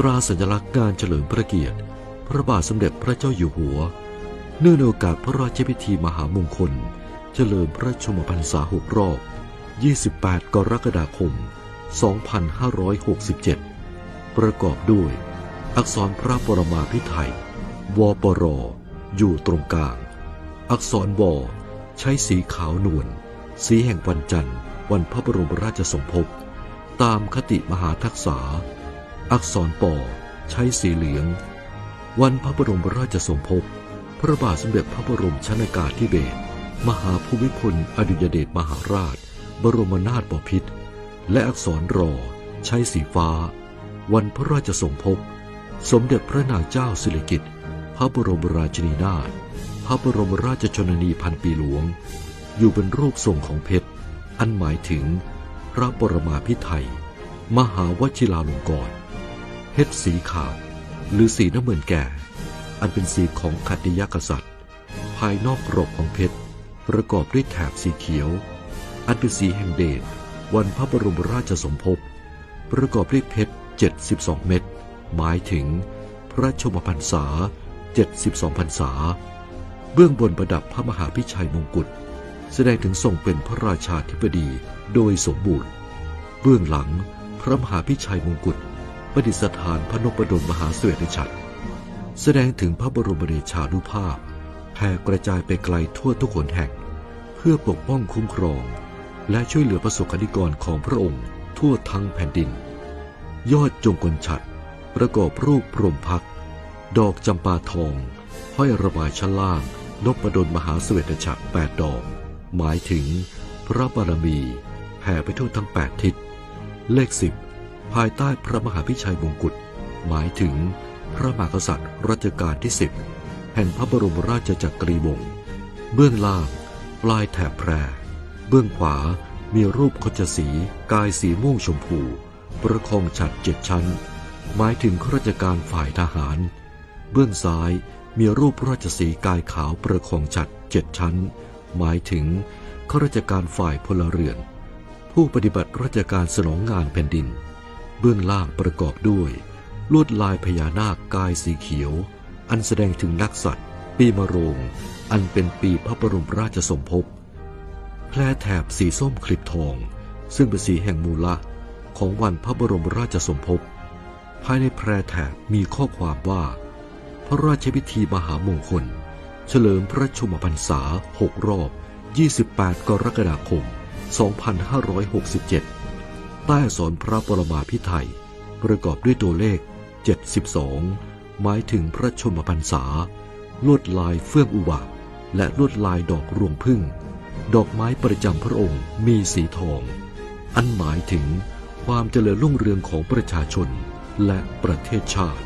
ตราสัญลักษณ์การเฉลิมพระเกียรติ พระบาทสมเด็จพระเจ้าอยู่หัว เนื่องในโอกาสพระราชพิธีมหามงคล เฉลิมพระชมพรรษาหกรอบ 28 กรกฎาคม 2567 ประกอบด้วย อักษรพระปรมาภิไธยวปร อยู่ตรงกลาง อักษรวใช้สีขาวนวล สีแห่งวันจันทร์ วันพระบรมราชสมภพ ตามคติมหาทักษา อักษรปอใช้สีเหลือง วันพระบรมราชสมภพ พระบาทสมเด็จพระบรมชนากาธิเบศรมหาภูมิพลอดุลยเดชมหาราช บรมนาถบพิตรและอักษรรอ ใช้สีฟ้า วันพระราชสมภพ สมเด็จพระนางเจ้าสิริกิติ์พระบรมราชินีนาถพระบรมราชชนนีพันปีหลวง อยู่เป็นรูปทรงของเพชร อันหมายถึงพระบรมาภิไธยมหาวชิราลงกรณ์ เพชรสีขาว หรือสีน้ำเงินแก่ อันเป็นสีของขัตติยกษัตริย์ ภายนอกกรอบของเพชร ประกอบด้วยแถบสีเขียว อันเป็นสีแห่งเดชวันพระบรมราชสมภพ ประกอบด้วยเพชร 72 เม็ด หมายถึงพระชมพรรษา 72พรรษา เบื้องบนประดับพระมหาพิชัยมงกุฎ แสดงถึงทรงเป็นพระราชาธิบดีโดยสมบูรณ์ เบื้องหลังพระมหาพิชัยมงกุฎ ประดิษฐานพระนพดลมหาเสวตฉัตรแสดงถึงพระบรมเดชานุภาพแผ่กระจายไปไกลทั่วทุกหนแห่ง เพื่อปกป้องคุ้มครอง และช่วยเหลือประสบกนิกรของพระองค์ทั่วทั้งแผ่นดิน ยอดจงกลฉัตรประกอบรูปพรมพัก ดอกจำปาทอง ห้อยระบายชั้นล่างนพดลมหาเสวตฉัตรแปดดอก หมายถึงพระบารมีแผ่ไปทั่วทั้งแปดทิศ เลขสิบ ภายใต้พระมหาพิชัยมงกุฎหมายถึงพระมหากษัตริย์รัชกาลที่สิบแห่งพระบรมราชจักรีวงศ์เบื้องล่าง ปลายแถบแพร เบื้องขวามีรูปคชสีกายสีม่วงชมพู ประคองฉัดเจ็ดชั้น หมายถึงข้าราชการฝ่ายทหาร เบื้องซ้ายมีรูปราชสีกายขาวประคองฉัดเจ็ดชั้น หมายถึงข้าราชการฝ่ายพลเรือน ผู้ปฏิบัติราชการสนองงานแผ่นดิน เบื้องล่างประกอบด้วย ลวดลายพญานาคกายสีเขียว อันแสดงถึงนักสัตว์ ปีมะโรง อันเป็นปีพระบรมราชสมภพแพรแถบสีส้มคลิปทอง ซึ่งเป็นสีแห่งมูละของวันพระบรมราชสมภพภายในแพรแถบมีข้อความว่า พระราชพิธีมหามงคล เฉลิมพระชมพรรษา 6 รอบ 28 กรกฎาคม 2567 ใต้สอนพระปรมาพิไทยประกอบด้วยตัวเลข 72 หมายถึงพระชนมพรรษา ลวดลายเฟื่องอุบะและลวดลายดอกรวงพึ่ง ดอกไม้ประจำพระองค์มีสีทอง อันหมายถึงความเจริญรุ่งเรืองของประชาชนและประเทศชาติ